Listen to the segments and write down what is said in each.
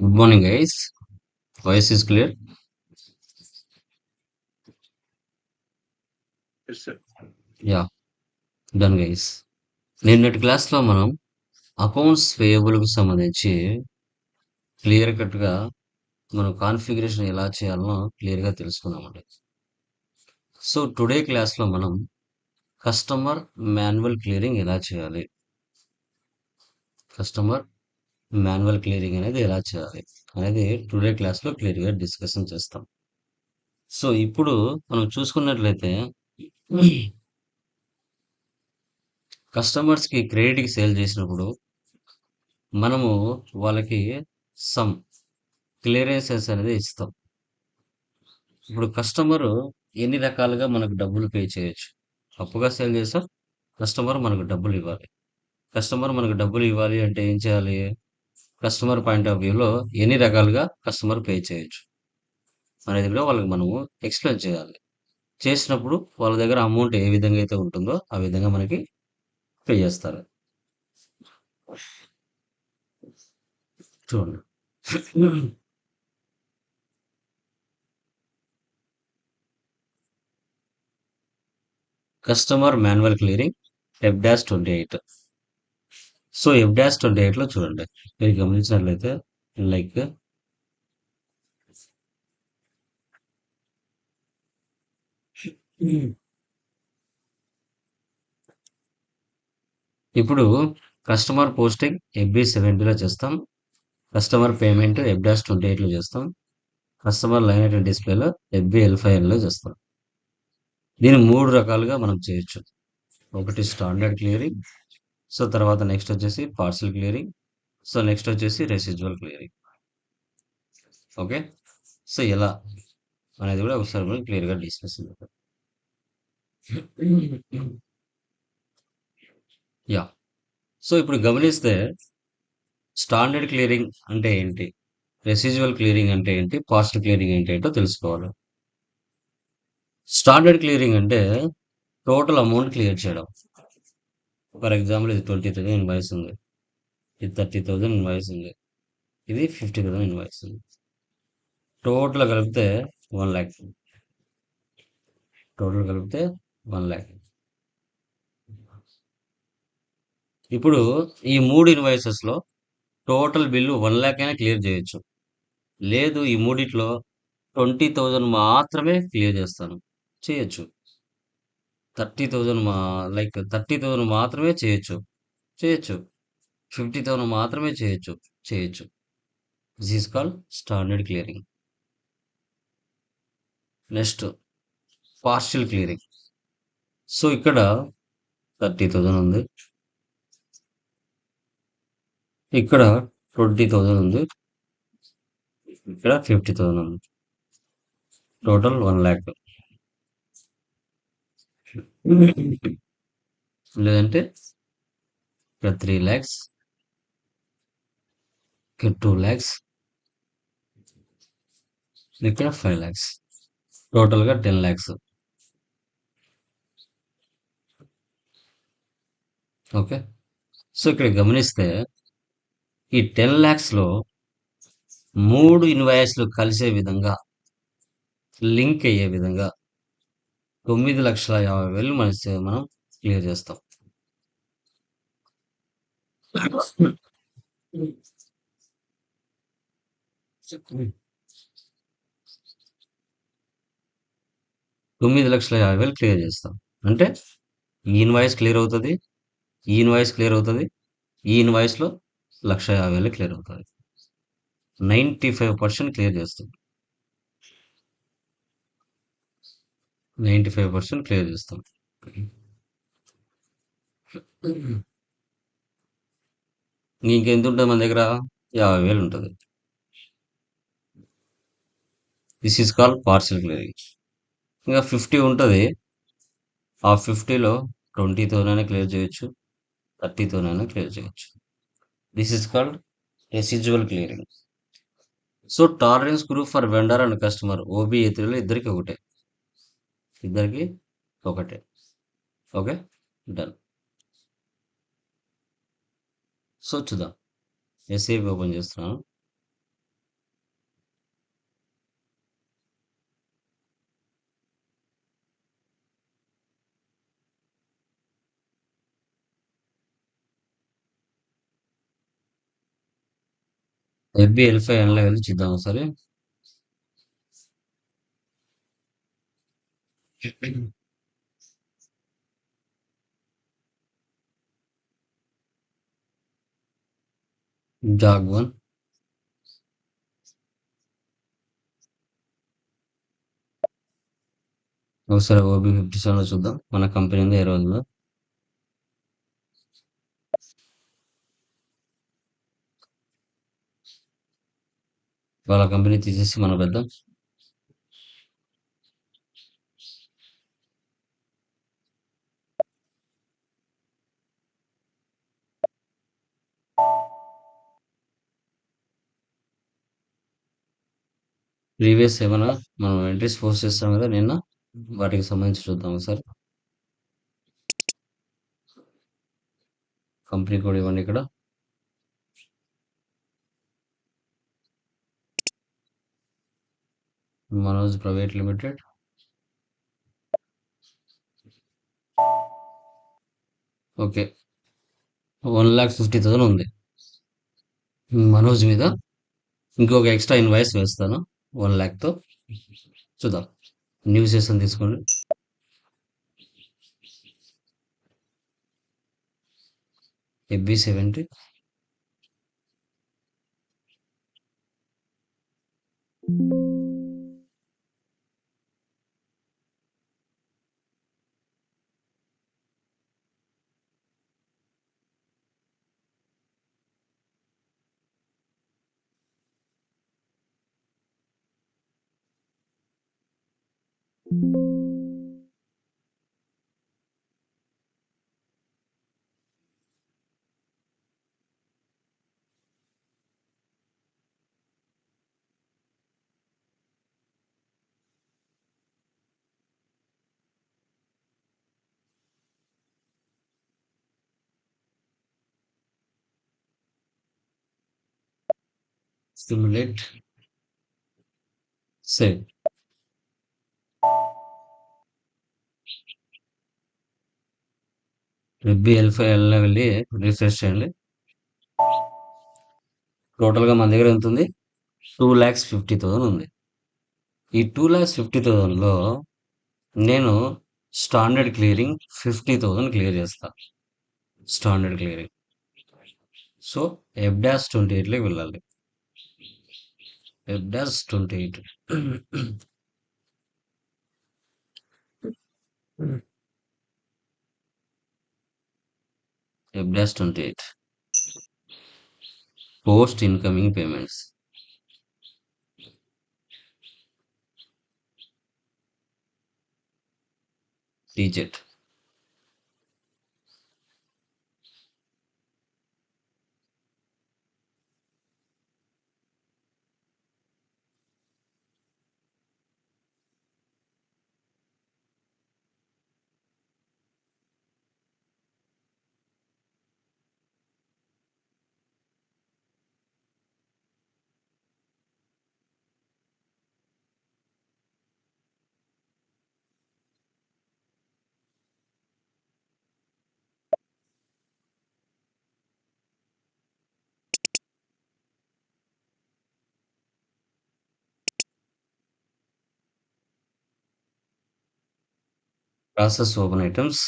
Guys. Voice is clear. Yes, sir. Yeah done guys నిన్నటి క్లాస్లో మనం అకౌంట్స్ పేయబుల్కి సంబంధించి క్లియర్ కట్గా మనం కాన్ఫిగరేషన్ ఎలా చేయాలనో క్లియర్గా తెలుసుకున్నామండి సో టుడే క్లాస్లో మనం కస్టమర్ మాన్యువల్ క్లియరింగ్ ఎలా చేయాలి కస్టమర్ మాన్యువల్ క్లియరింగ్ అనేది ఎలా చేయాలి అనేది టుడే క్లాస్లో క్లియర్గా డిస్కషన్ చేస్తాం. సో ఇప్పుడు మనం చూసుకున్నట్లయితే కస్టమర్స్కి క్రెడిట్కి సేల్ చేసినప్పుడు మనము వాళ్ళకి సమ్ క్లియరెన్సెస్ అనేది ఇస్తాం. ఇప్పుడు కస్టమర్ ఎన్ని రకాలుగా మనకు డబ్బులు పే చేయొచ్చు? అప్పుగా సేల్ చేస్తాం కస్టమర్ మనకు డబ్బులు ఇవ్వాలి. కస్టమర్ మనకు డబ్బులు ఇవ్వాలి అంటే ఏం చేయాలి? కస్టమర్ పాయింట్ ఆఫ్ వ్యూలో ఎన్ని రకాలుగా కస్టమర్ పే చేయొచ్చు అనేది కూడా వాళ్ళకి మనము ఎక్స్ప్లెయిన్ చేయాలి. చేసినప్పుడు వాళ్ళ దగ్గర అమౌంట్ ఏ విధంగా అయితే ఉంటుందో ఆ విధంగా మనకి పే చేస్తారు. చూడండి. Customer manual clearing F dash twenty eight. So F dash twenty ఎయిట్లో చూడండి. మీరు గమనించినట్లయితే లైక్ ఇప్పుడు కస్టమర్ పోస్టింగ్ ఎఫ్బి సెవెంటీలో చేస్తాం. Customer payment F dash twenty ఎయిట్లో చేస్తాం కస్టమర్ లైన్ ఐటెం డిస్ప్లేలో ఎఫ్బి ఎల్ ఫైవ్లో చేస్తాం. దీన్ని మూడు రకాలుగా మనం చేయొచ్చు. ఒకటి స్టాండర్డ్ క్లియరింగ్ సో తర్వాత నెక్స్ట్ వచ్చేసి పార్సల్ క్లియరింగ్ సో నెక్స్ట్ వచ్చేసి రెసిజువల్ క్లియరింగ్ ఓకే సో ఎలా అనేది కూడా ఒకసారి మనం క్లియర్గా డిస్కస్ యా సో ఇప్పుడు గమనిస్తే స్టాండర్డ్ క్లియరింగ్ అంటే ఏంటి? రెసిజువల్ క్లియరింగ్ అంటే ఏంటి? పాస్ట్ క్లియరింగ్ అంటే ఏంటో తెలుసుకోవాలి. స్టాండర్డ్ క్లియరింగ్ అంటే టోటల్ అమౌంట్ క్లియర్ చేయడం. ఫర్ ఎగ్జాంపుల్ ఇది ట్వంటీ థౌసండ్ ఇన్వాయిస్ ఉంది. ఇది థర్టీ థౌసండ్ ఇన్వాయిస్ ఉంది. ఇది ఫిఫ్టీ థౌసండ్ ఇన్వాయిస్ ఉంది. టోటల్ కలిపితే వన్ ల్యాక్. టోటల్ కలిపితే వన్ ల్యాక్. ఇప్పుడు ఈ మూడు ఇన్వాయిసెస్లో టోటల్ బిల్లు వన్ ల్యాక్ అయినా క్లియర్ చేయొచ్చు. లేదు ఈ మూడిట్లో ట్వంటీ థౌజండ్ మాత్రమే క్లియర్ చేస్తాను. చేయొచ్చు. థర్టీ థౌజండ్ మా లైక్ థర్టీ థౌజండ్ మాత్రమే చేయొచ్చు. చేయొచ్చు. ఫిఫ్టీ థౌజండ్ మాత్రమే చేయొచ్చు. చేయొచ్చు. This is called standard clearing next partial clearing so ఇక్కడ థర్టీ థౌజండ్ ఉంది. ఇక్కడ ట్వంటీ థౌజండ్ ఉంది. ఇక్కడ ఫిఫ్టీ థౌజండ్ ఉంది. టోటల్ వన్ ల్యాక్ లేదంటే ఇక్కడ త్రీ ల్యాక్స్ ఇక్కడ టూ ల్యాక్స్ ఇక్కడ ఫైవ్ ల్యాక్స్. టోటల్గా టెన్ ల్యాక్స్. ఓకే? సో ఇక్కడ గమనిస్తే ఈ టెన్ ల్యాక్స్లో మూడు ఇన్వాయిస్లు కలిసే విధంగా లింక్ అయ్యే విధంగా తొమ్మిది లక్షల యాభై వేలు మన మనం క్లియర్ చేస్తాం. తొమ్మిది లక్షల యాభై వేలు క్లియర్ చేస్తాం. అంటే ఈ ఇన్వాయిస్ క్లియర్ అవుతుంది ఈ ఇన్వాయిస్ క్లియర్ అవుతుంది ఈ ఇన్వాయిస్లో లక్ష యాభై వేలు క్లియర్ అవుతుంది. నైంటీ ఫైవ్ పర్సెంట్ క్లియర్ చేస్తుంది నైంటీ ఫైవ్ పర్సెంట్ క్లియర్ చేస్తాం. ఇంకెంత ఉంటుంది మన దగ్గర? యాభై వేలు ఉంటుంది this is call parcel clearing ఇంకా ఫిఫ్టీ ఉంటుంది. ఆ ఫిఫ్టీలో ట్వంటీతోనైనా క్లియర్ చేయొచ్చు. థర్టీతోనైనా క్లియర్ చేయొచ్చు. This is called residual clearing so tolerance group for vendor and customer O B త్రీలో ఇద్దరికి ఒకటే. ఇద్దరికి ఒకటే. ఓకే? డన్. సో చూద్దాం. ఎస్ఏపి ఓపెన్ చేస్తున్నాను. ఎఫ్బి ఎల్ఫై ఎన్లో వెళ్ళి చూద్దాం ఒకసారి. జాగ్ వన్ ఒకసారి ఓబీ ఫిఫ్టీ సెవెన్ చూద్దాం. మన కంపెనీ ఉంది ఏ రోజులో వాళ్ళ కంపెనీ తీసేసి మనం పెద్దాం ప్రీవియస్ ఏమైనా మనం ఎంట్రీస్ పోస్ట్ చేస్తాం కదా నిన్న? వాటికి సంబంధించి చూద్దాం సార్? కంపెనీ కోడ్ ఇవ్వండి ఇక్కడ. Manoj private limited. Okay. One lakh fifty thousand ఉంది. మనోజ్ మీద ఇంకొక ఎక్స్ట్రా ఇన్వాయిస్ వేస్తాను. వన్ ల్యాక్తో చూద్దాం. న్యూ సెషన్ తీసుకోండి. F B seventy. Stimulate save F B L five yellow వెళ్ళి రిఫ్రెష్ చేయండి. టోటల్గా మన దగ్గర ఎంత ఉంది? టూ ల్యాక్స్ ఫిఫ్టీ థౌసండ్ ఉంది. ఈ టూ ల్యాక్స్ ఫిఫ్టీ థౌసండ్లో నేను standard clearing fifty thousand clear చేస్తా. Standard clearing so F dash twenty ఎయిట్లోకి వెళ్ళాలి. F twenty eight F dash twenty eight post incoming payments process open items.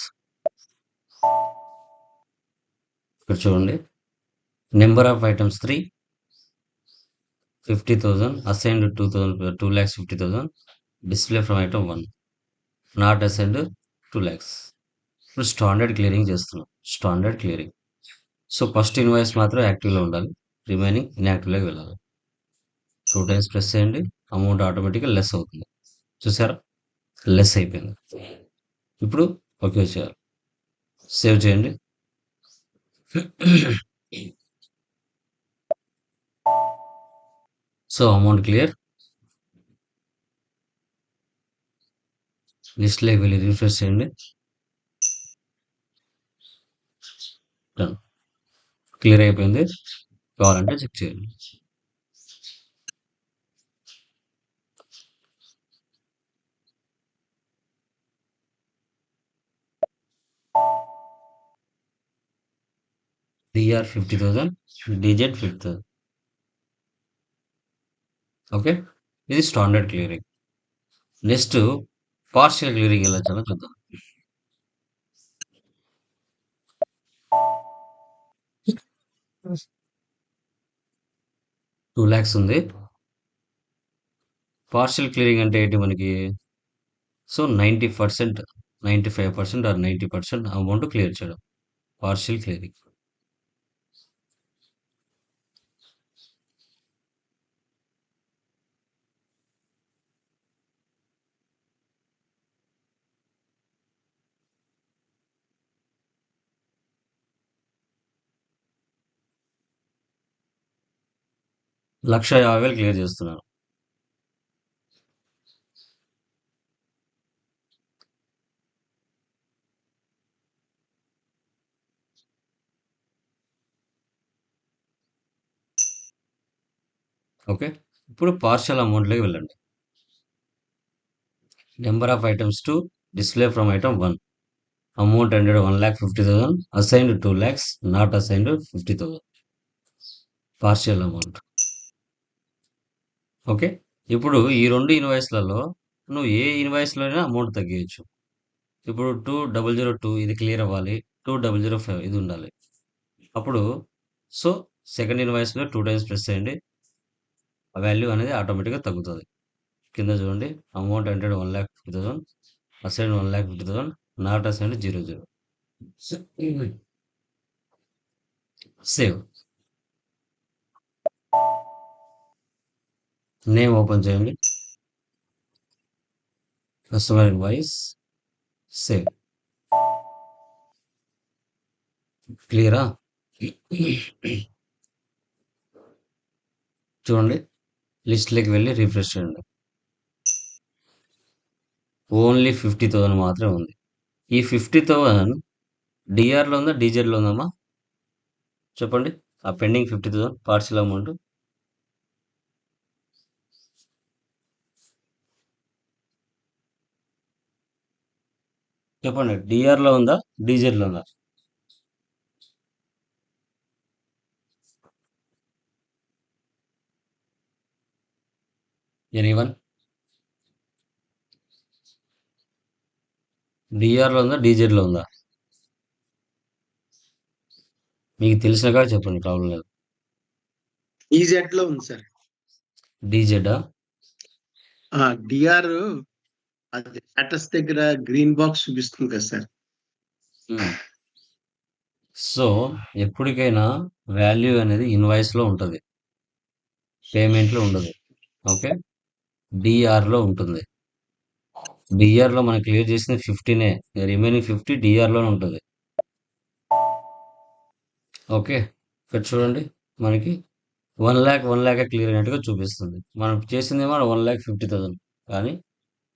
ఇక్కడ చూడండి. Number of items three fifty thousand assigned two thousand two lakhs fifty thousand display from item one not assigned two lakhs ఇప్పుడు standard clearing చేస్తున్నాం. Standard clearing so first invoice మాత్రం యాక్టివ్లో ఉండాలి. Remaining ఇన్యాక్టివ్లోకి వెళ్ళాలి. Two times press చేయండి. Amount ఆటోమేటిక్గా less అవుతుంది. చూసారా? లెస్ అయిపోయింది. ఇప్పుడు ఓకే చేయాలి సేవ్ చేయండి. సో అమౌంట్ క్లియర్ లిస్ట్లోకి వెళ్ళి రిఫ్రెష్ చేయండి. క్లియర్ అయిపోయింది. కావాలంటే చెక్ చేయండి. D R fifty thousand D Z fifty okay ఇది standard clearing next partial clearing ఎలా చాలా చూద్దాం. టూ ల్యాక్స్ ఉంది. పార్షియల్ క్లియరింగ్ అంటే ఏంటి మనకి? So ninety percent ninety five percent or ninety percent amount clear చేయడం. పార్షియల్ క్లియరింగ్ లక్ష యాభై వేలు క్లియర్ చేస్తున్నాను ఓకే ఇప్పుడు పార్షియల్ అమౌంట్లోకి వెళ్ళండి. Number of items to display from item one amount hundred one lakh fifty thousand assigned two lakhs not assigned fifty thousand partial amount okay? ఇప్పుడు ఈ రెండు ఇన్వాయిస్లలో నువ్వు ఏ ఇన్వాయిస్లోనే అమౌంట్ తగ్గించు ఇప్పుడు టూ డబల్ జీరో టూ ఇది క్లియర్ అవ్వాలి టూ డబల్ జీరో ఫైవ్ ఇది ఉండాలి. అప్పుడు సో సెకండ్ ఇన్వాయిస్లో టూ టైమ్స్ ప్రెస్ చేయండి. ఆ వాల్యూ అనేది ఆటోమేటిక్గా తగ్గుతుంది. కింద చూడండి amount hundred one lakh fifty thousand assign one lakh fifty thousand not assign zero zero. Save. Name open చేయండి కస్టమర్ ఇన్వాయిస్ సేవ్ క్లియరా చూడండి. లిస్ట్లోకి వెళ్ళి రిఫ్రెష్ చేయండి. ఓన్లీ ఫిఫ్టీ థౌసండ్ మాత్రమే ఉంది. ఈ ఫిఫ్టీ థౌసండ్ డిఆర్లో ఉందా డీజెడ్లో ఉందమ్మా? చెప్పండి. ఆ pending fifty thousand parcel amount చెప్పండి డిఆర్లో ఉందా డీజెడ్లో ఉందా? ఎనీవన్ డిఆర్లో ఉందా డీజెడ్లో ఉందా? మీకు తెలిసినగా చెప్పండి ప్రాబ్లం లేదు. ఈజెడ్లో ఉంది సార్. డీజెడా డిఆర్ అది స్టేటస్ దగ్గర గ్రీన్ బాక్స్ చూపిస్తుంది కదా సార్. Hmm. సో ఎప్పటికైనా వాల్యూ అనేది ఇన్వాయిస్లో ఉంటుంది. పేమెంట్లో ఉండదు. ఓకే? డిఆర్లో ఉంటుంది. డిఆర్లో మనం క్లియర్ చేసిన ఫిఫ్టీనే. రిమైనింగ్ ఫిఫ్టీ డిఆర్లోనే ఉంటుంది. ఓకే? ఇక్కడ చూడండి. మనకి one lakh one lakh clear అయినట్టుగా చూపిస్తుంది. మనం చేసిందేమో వన్ ల్యాక్ ఫిఫ్టీ థౌసండ్. కానీ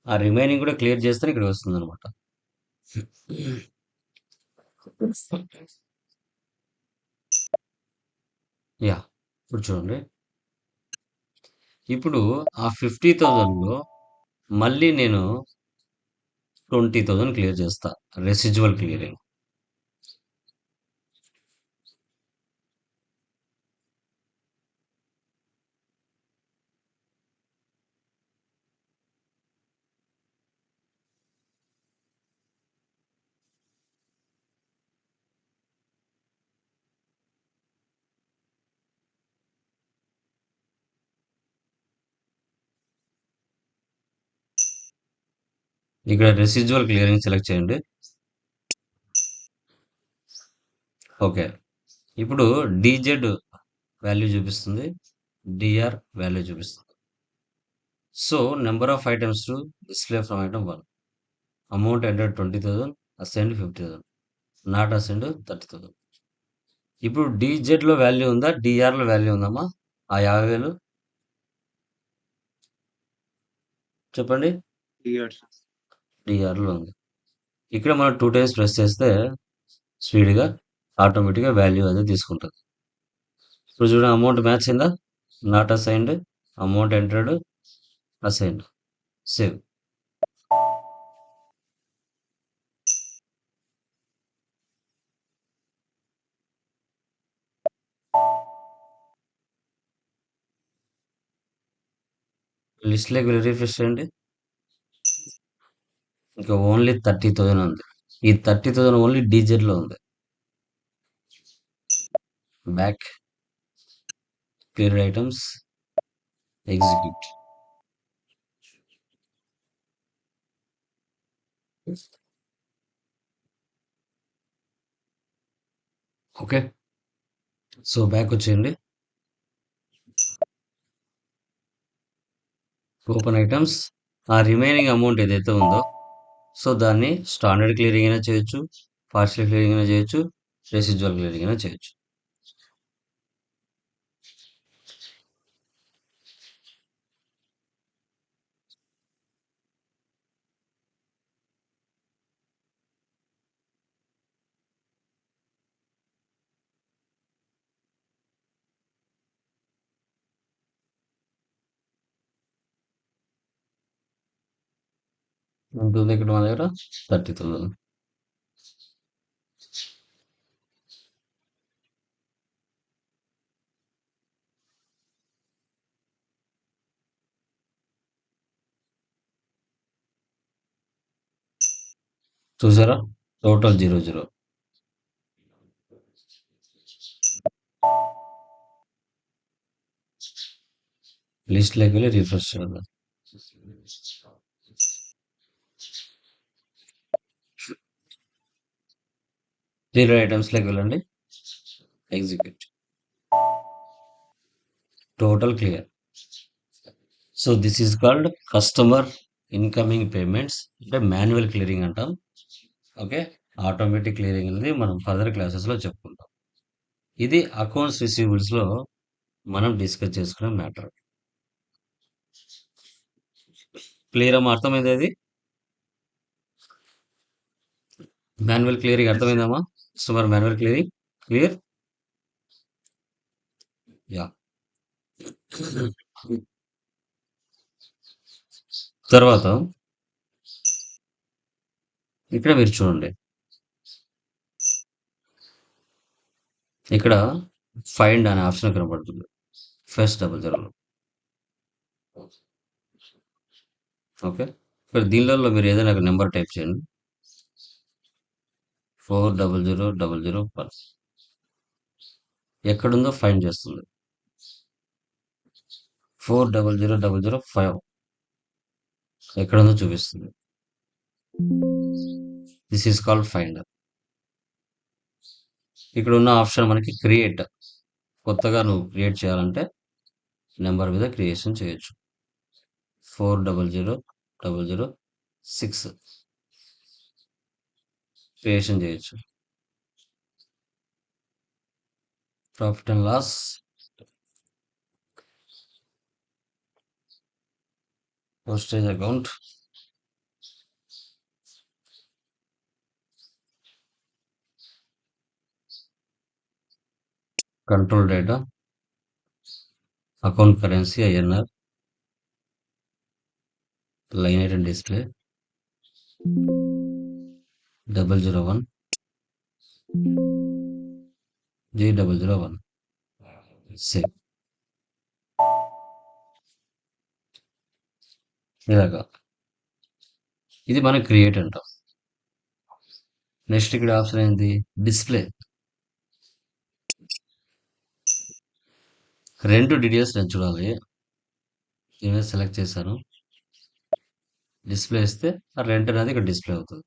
ఆ రిమైనింగ్ కూడా క్లియర్ చేస్తే ఇక్కడ వస్తుంది అనమాట యా ఇప్పుడు చూడండి. ఇప్పుడు ఆ ఫిఫ్టీ థౌజండ్లో మళ్ళీ నేను ట్వంటీ థౌజండ్ క్లియర్ చేస్తా రెసిజువల్ క్లియరింగ్. ఇక్కడ రెసిజువల్ క్లియరింగ్ సెలెక్ట్ చేయండి. ఓకే. ఇప్పుడు డిజెడ్ వాల్యూ చూపిస్తుంది. డిఆర్ వాల్యూ చూపిస్తుంది. So number of items to display from item one amount enter twenty thousand assigned fifty thousand not assigned thirty thousand ఇప్పుడు డిజెడ్లో value ఉందా? డిఆర్లో value ఉందమ్మా? ఆ యాభై వేలు? చెప్పండి. డిఆర్లో ఉంది. ఇక్కడ మనం టూ టైమ్స్ ప్రెస్ చేస్తే స్పీడ్గా ఆటోమేటిక్గా వాల్యూ అనేది తీసుకుంటుంది. ఇప్పుడు చూడండి అమౌంట్ మ్యాచ్ అయిందా? Not assigned. Amount entered assigned. Save. లిస్ట్లోకి వెళ్ళి రిఫ్రెష్ చేయండి. ఇంకా ఓన్లీ థర్టీ థౌజండ్ ఉంది. ఈ థర్టీ థౌజండ్ ఓన్లీ డీజెట్లో ఉంది. Back clear items execute okay so back వచ్చేయండి. ఓపెన్ ఐటమ్స్ ఆ రిమైనింగ్ అమౌంట్ ఏదైతే ఉందో సో దాన్ని స్టాండర్డ్ క్లియరింగ్ అయినా చేయొచ్చు పార్షియల్ క్లియరింగ్ అయినా చేయొచ్చు రెసిజువల్ క్లియరింగ్ అయినా చేయొచ్చు. ఉంటుంది ఇక్కడ మన దగ్గర? థర్టీ థౌజండ్ చూసారా? Total zero zero. లిస్ట్లోకి వెళ్ళి రిఫ్రెష్ చేద్దాం. జీరో ఐటమ్స్లోకి వెళ్ళండి. Execute total clear so this is called customer incoming payments అంటే మాన్యువల్ క్లియరింగ్ అంటాం. ఓకే ఆటోమేటిక్ క్లియరింగ్ అనేది మనం ఫర్దర్ క్లాసెస్లో చెప్పుకుంటాం. ఇది అకౌంట్స్ రిసీవబుల్స్లో మనం డిస్కస్ చేసుకునే మ్యాటర్ క్లియర్ అమ్మా అర్థమైంది అది మాన్యువల్ క్లియరింగ్ అర్థమైందమ్మా కస్టమర్ మాన్యువల్ క్లియర్ క్లియర్ యా తర్వాత ఇక్కడ మీరు చూడండి. ఇక్కడ ఫైండ్ అనే ఆప్షన్ కనబడుతుంది. ఫస్ట్ డబుల్ జీరోలో ఓకే ఇక్కడ దీనిలో మీరు ఏదైనా ఒక నెంబర్ టైప్ చేయండి. Four double zero double zero one. ఎక్కడుందో ఫైండ్ చేస్తుంది. Four double zero double zero five. ఎక్కడుందో చూపిస్తుంది. దిస్ ఈస్ కాల్డ్ ఫైండర్ ఇక్కడ ఉన్న ఆప్షన్ మనకి క్రియేట్ కొత్తగా నువ్వు క్రియేట్ చేయాలంటే నెంబర్ మీద క్రియేషన్ చేయొచ్చు. Four double zero double zero six creation చేయొచ్చు profit and loss postage account control data account currency INR line item display double zero one. G double zero one. Save ఇలాగా. ఇది మనం create అంటాం. Next ఇక్కడ option ఏంటి display. రెండు details నేను చూడాలి. దీని సెలెక్ట్ చేశాను. డిస్ప్లే ఇస్తే ఆ రెంట్ అనేది ఇక్కడ డిస్ప్లే అవుతుంది.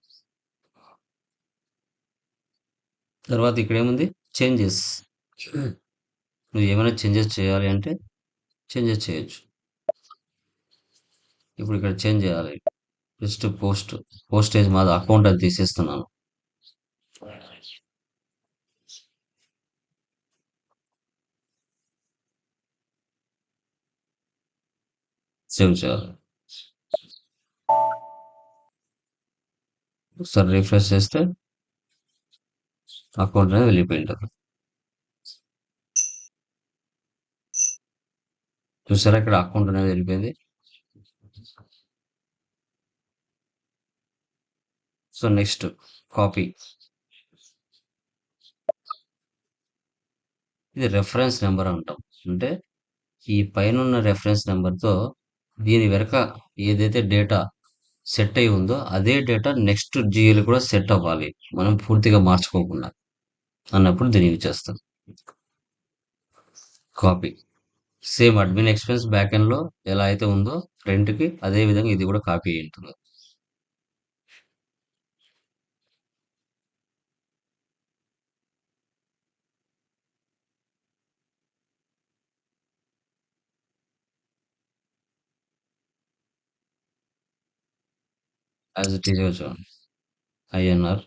తర్వాత ఇక్కడ ఏముంది చేంజెస్. నువ్వు ఏమైనా చేంజెస్ చేయాలి అంటే చేంజెస్ చేయొచ్చు. ఇప్పుడు ఇక్కడ చేంజ్ చేయాలి. జస్ట్ పోస్ట్ పోస్టేజ్ మాది అకౌంట్ అది తీసేస్తున్నాను. సేవ్ చేయాలి. ఒకసారి రిఫ్రెష్ చేస్తే అకౌంట్ అనేది వెళ్ళిపోయి చూసారా ఇక్కడ అకౌంట్ అనేది వెళ్ళిపోయింది. So next copy. ఇది రెఫరెన్స్ నెంబర్ అంటాం. అంటే ఈ పైన ఉన్న రెఫరెన్స్ నెంబర్తో దీని వెనక ఏదైతే డేటా సెట్ అయి ఉందో అదే డేటా నెక్స్ట్ జిఎల్ కూడా సెట్ అవ్వాలి. మనం పూర్తిగా మార్చుకోకుండా. అన్నప్పుడు దీన్ని యూజ్ చేస్తాం. Copy. Same admin expense back ఎండ్లో ఎలా అయితే ఉందో ఫ్రంట్కి అదే విధంగా ఇది కూడా కాపీ అయి ఉంటుంది యాజ్ ఇట్ ఈజ్ చూడండి INR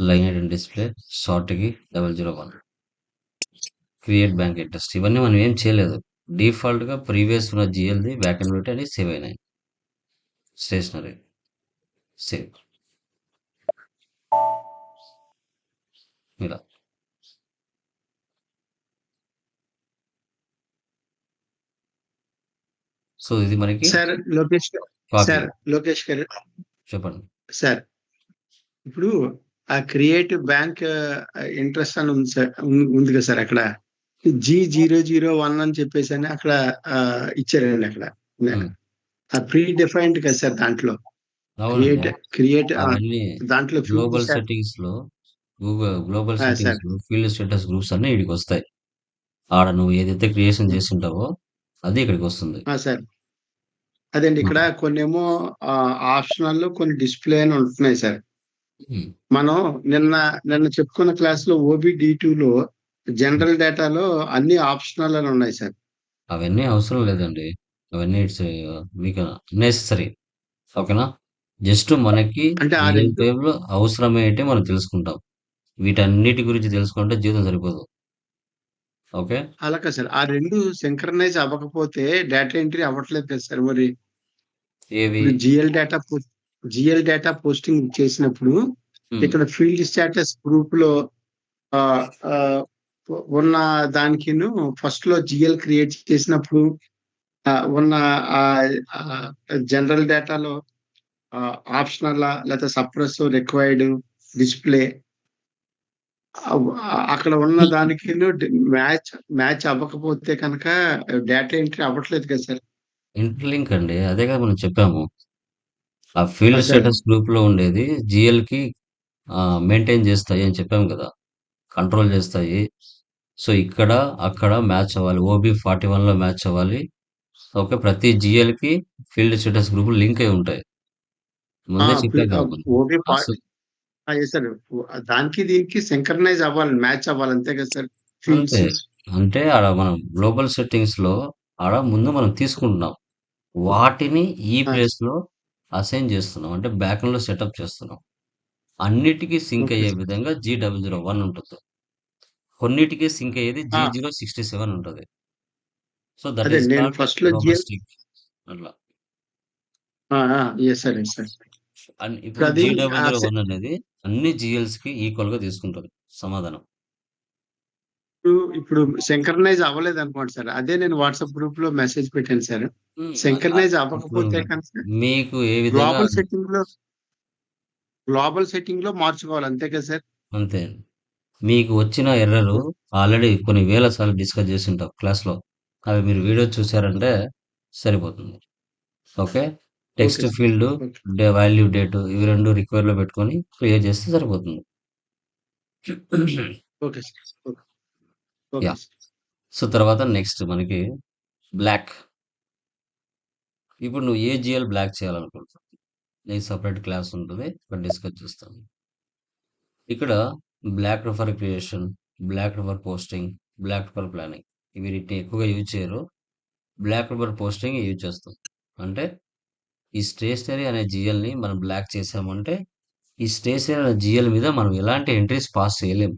line ident display షార్ట్కి double zero one. Create bank interest. ఇవన్నీ మనం ఏం చేయలేదు. డిఫాల్ట్గా ప్రీవియస్ ఉన్న జిఎల్ది బ్యాక్ అండ్ పెట్టి అని సేవ్ అయినాయి. స్టేషనరీ సేవ్ ఇలా. సో ఇది మనకి సార్ లోకేష్ సార్ లోకేష్ గారు. చెప్పండి. సార్ ఇప్పుడు ఆ క్రియేట్ బ్యాంక్ ఇంట్రెస్ట్ అని ఉంది సార్ ఉంది కదా సార్ అక్కడ. జీ జీరో జీరో వన్ అని చెప్పేసి అని అక్కడ ఇచ్చారండి అక్కడ. Hmm. ఆ ప్రీ డిఫైన్డ్ కదా సార్ దాంట్లో. క్రియేట్ క్రియేట్ దాంట్లో గ్లోబల్. సెట్టింగ్స్లో గ్లోబల్ ఆ, సెట్టింగ్స్లో ఫీల్డ్ స్టేటస్ గ్రూప్స్ అన్ని ఇక్కడికి వస్తాయి. ఆడ నువ్వు ఏదైతే క్రియేషన్ Hmm. చేసింటావో అది ఇక్కడికి వస్తుంది. సార్. అదండి ఇక్కడ కొన్ని ఏమో ఆప్షనల్ కొన్ని డిస్ప్లే అని ఉంటున్నాయి సార్. Hmm. మనం నిన్న నిన్న చెప్పుకున్న క్లాస్లో ఓబి డి లో జనరల్ డేటాలో అన్ని ఆప్షనల్ అని ఉన్నాయి సార్. అవన్నీ అవసరం లేదండి. అవన్నీ ఇట్స్ మీకు నెసరీ ఓకేనా? జస్ట్ మనకి అంటే ఆ రెండు అవసరమేంటి మనం తెలుసుకుంటాం. వీటన్నిటి గురించి తెలుసుకుంటే జీవితం సరిపోదు. ఓకే? అలా కాదు సార్. ఆ రెండు సింక్రనైజ్ అవ్వకపోతే డేటా ఎంట్రీ అవ్వట్లేదు కదా సార్ మరి. ఏవి? ఇప్పుడు GL data GL data posting చేసినప్పుడు Hmm. ఇక్కడ ఫీల్డ్ స్టేటస్ గ్రూప్లో ఉన్న దానికి ఫస్ట్లో జిఎల్ క్రియేట్ చేసినప్పుడు ఉన్న జనరల్ డేటాలో ఆప్షనల్ లేకపోతే సప్రెస్ రిక్వైర్డ్ డిస్ప్లే అక్కడ ఉన్న దానికి మ్యాచ్ మ్యాచ్ అవ్వకపోతే కనుక డేటా ఎంట్రీ అవ్వట్లేదు కదా సార్? ఇంటర్లింక్ అండి. అదే కదా మనం చెప్పాము. ఆ ఫీల్డ్ అదే. స్టేటస్ గ్రూప్లో ఉండేది. జిఎల్కి మెయింటైన్ చేస్తాయి అని చెప్పాము కదా. కంట్రోల్ చేస్తాయి. సో ఇక్కడ అక్కడ మ్యాచ్ అవ్వాలి. ఓబీ ఫార్టీ వన్లో మ్యాచ్ అవ్వాలి. ఓకే ప్రతి జిఎల్కి ఫీల్డ్ స్టేటస్ గ్రూప్ లింక్ అయి ఉంటాయి. ముందే చెప్పే కదా మనం. ఓబీ అసలు సార్ దానికి దీనికి సింక్రనైజ్ అవ్వాలి మ్యాచ్ అవ్వాలి. అంతే కదా సార్ ఫీల్డ్స్. అంతే అంటే ఆడ మనం గ్లోబల్ సెట్టింగ్స్లో ఆడ ముందు మనం తీసుకుంటున్నాం. వాటిని ఈ ఆ. ప్లేస్లో అసైన్ చేస్తున్నాం. అంటే బ్యాక్లో సెటప్ చేస్తున్నాం. అన్నిటికీ సింక్ అయ్యే. విధంగా జీ డబల్ జీరో వన్ ఉంటుంది. కొన్నిటికి సింక్ అయ్యేది జీ. జీరో సిక్స్టీ సెవెన్ ఉంటుంది. సో దట్ ఈస్ ఫస్ట్లో అట్లా. ఇప్పుడు జీ డబల్ జీరో వన్ అనేది అన్ని జిఎల్స్కి ఈక్వల్గా తీసుకుంటుంది. సమాధానం. ఇప్పుడు ఇప్పుడు సింక్రనైజ్ అవ్వలేదు అనుకోండి సార్. అదే నేను వాట్సాప్ గ్రూప్లో మెసేజ్ పెట్టాను సార్. సింక్రనైజ్ అ- అవ్వకపోతే మీకు ఏ విధంగా గ్లోబల్ సెట్టింగ్లో గ్లోబల్ సెట్టింగ్లో మార్చుకోవాలి. అంతే కదా సార్? అంతే. మీకు వచ్చిన ఎర్రరు ఆల్రెడీ కొన్ని వేల సార్లు డిస్కస్ చేసి ఉంటాం క్లాస్లో అవి మీరు వీడియో చూసారంటే సరిపోతుంది. Okay? Text. Field. Day value date ఇవి రెండు రిక్వైర్లో పెట్టుకొని క్లియర్ చేస్తే సరిపోతుంది. Okay sir. Yeah. సో తర్వాత నెక్స్ట్ మనకి బ్లాక్ ఇప్పుడు నువ్వు ఏ జిఎల్ బ్లాక్ చేయాలనుకుంటున్నావు. నీకు సపరేట్ క్లాస్ ఉంటుంది. ఇక్కడ డిస్కస్ చేస్తాను ఇక్కడ block for creation block for posting block for planning ఇవి వీటిని ఎక్కువగా యూజ్ చేయరు. బ్లాక్ ఫర్ పోస్టింగ్ యూజ్ చేస్తాం. అంటే ఈ స్టేషనరీ అనే జిఎల్ని మనం బ్లాక్ చేసామంటే ఈ స్టేషనరీ అనే జిఎల్ మీద మనం ఎలాంటి ఎంట్రీస్ పాస్ చేయలేం.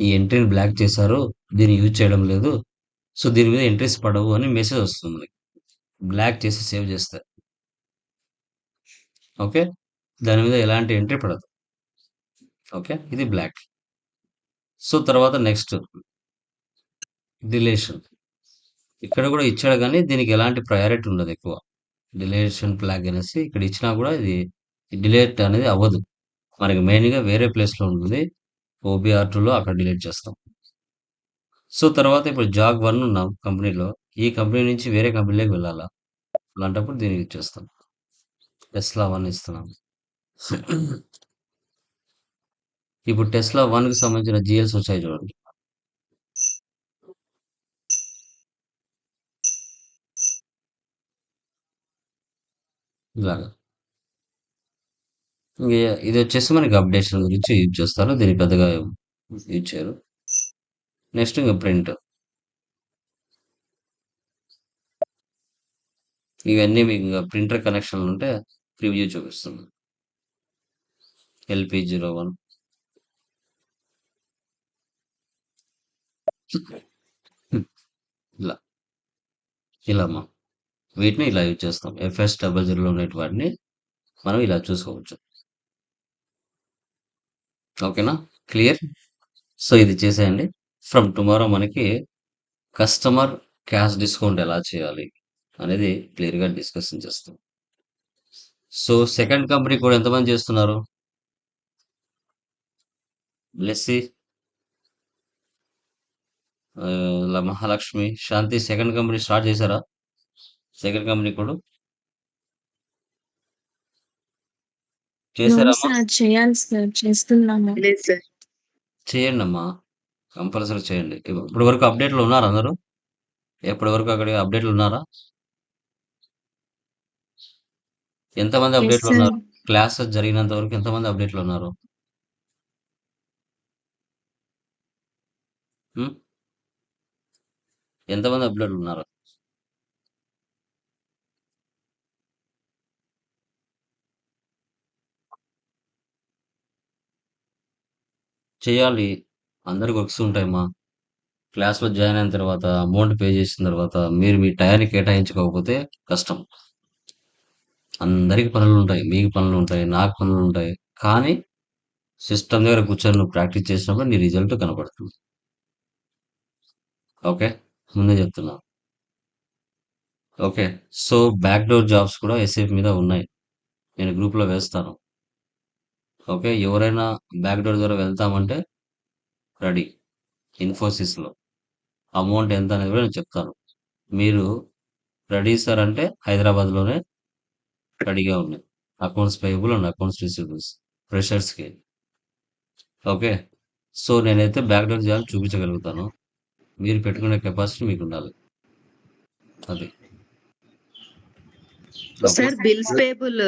ఈ ఎంట్రీని బ్లాక్ చేశారు దీన్ని యూజ్ చేయడం లేదు. సో దీని మీద ఎంట్రీస్ పడవు అని మెసేజ్ వస్తుంది. మనకి బ్లాక్ చేసి సేవ్ చేస్తే. ఓకే? దాని మీద ఎలాంటి ఎంట్రీ పడదు. ఓకే? ఇది బ్లాక్. సో తర్వాత నెక్స్ట్. డిలేషన్. ఇక్కడ కూడా ఇచ్చాడు కానీ దీనికి ఎలాంటి ప్రయారిటీ ఉండదు ఎక్కువ. డిలేషన్ ఫ్లాగ్ అనేసి ఇక్కడ ఇచ్చినా కూడా ఇది డిలేట్ అనేది అవ్వదు. మనకి మెయిన్గా వేరే ప్లేస్లో ఉంటుంది. ఓబిఆర్ టూలో అక్కడ డిలీట్ చేస్తాం. సో తర్వాత ఇప్పుడు జాగ్ వన్ ఉన్నాం కంపెనీలో. ఈ కంపెనీ నుంచి వేరే కంపెనీలోకి వెళ్ళాలా? అలాంటప్పుడు దీన్ని యూజ్ చేస్తాం. టెస్లా వన్ ఇస్తున్నాం. ఇప్పుడు టెస్లా వన్కి సంబంధించిన జిఎల్స్ వచ్చాయి చూడండి. ఇలాగా. ఇది వచ్చేసి మనకి అప్డేషన్ గురించి యూజ్ చేస్తారు. దీన్ని పెద్దగా యూజ్ చేయరు. నెక్స్ట్ ఇంకా ప్రింట్. ఇవన్నీ మీకు ఇంకా ప్రింటర్ కనెక్షన్లు ఉంటే ప్రివ్యూ చూపిస్తుంది. LP zero one. ఇలా. ఇలా అమ్మా వీటిని ఇలా యూజ్ చేస్తాం. ఎఫ్ఎస్ డబల్ జీరోలో ఉన్న వాటిని మనం ఇలా చూసుకోవచ్చు. ఓకేనా? క్లియర్? సో ఇది చేసేయండి. ఫ్రమ్ టుమారో మనకి కస్టమర్ క్యాష్ డిస్కౌంట్ ఎలా చేయాలి అనేది క్లియర్గా డిస్కషన్ చేస్తాం. సో సెకండ్ కంపెనీ కూడా ఎంతమంది చేస్తున్నారు? Blessy Mahalakshmi Shanthi second company start చేశారా? సెకండ్ కంపెనీ కూడా? చేశారమ్మా సార్ చేయాలి సార్ చేస్తున్నాము. లేదు సార్. చేయండి అమ్మా. కంపల్సరీ చేయండి. ఇప్పు- ఇప్పటి వరకు అప్డేట్లు ఉన్నారు అందరూ? ఎప్పటి వరకు అక్కడ అప్డేట్లు ఉన్నారా? ఎంతమంది ఎస్ అప్డేట్లు సార్ ఉన్నారు క్లాసెస్ జరిగినంత వరకు ఎంతమంది అప్డేట్లు ఉన్నారు? ఉం? ఎంతమంది అప్డేట్లు ఉన్నారు? చేయాలి. అందరికి వర్క్స్ ఉంటాయమ్మా క్లాస్లో జాయిన్ అయిన తర్వాత అమౌంట్ పే చేసిన తర్వాత మీరు మీ టయాన్ని కేటాయించుకోకపోతే కష్టం. అందరికి పనులు ఉంటాయి. మీకు పనులు ఉంటాయి. నాకు పనులు ఉంటాయి. కానీ సిస్టమ్ దగ్గర కూర్చొని నువ్వు ప్రాక్టీస్ చేసినప్పుడు నీ రిజల్ట్ కనపడుతుంది. ఓకే? ముందే చెప్తున్నా. Okay? So back door jobs కూడా ఎస్ఏఫ్ మీద ఉన్నాయి. నేను గ్రూప్లో వేస్తాను. ఓకే? ఎవరైనా బ్యాక్ డోర్ ద్వారా వెళ్తామంటే రెడీ. ఇన్ఫోసిస్లో. అమౌంట్ ఎంత అనేది కూడా నేను చెప్తాను. మీరు రెడీ సార్ అంటే హైదరాబాద్లోనే రెడీగా ఉన్నాయి accounts payable and accounts receivables. ఫ్రెషర్స్కి. Okay? So నేనైతే బ్యాక్ డోర్ జాబ్ చూపించగలుగుతాను. మీరు పెట్టుకునే కెపాసిటీ మీకు ఉండాలి. అది. Sir bills payable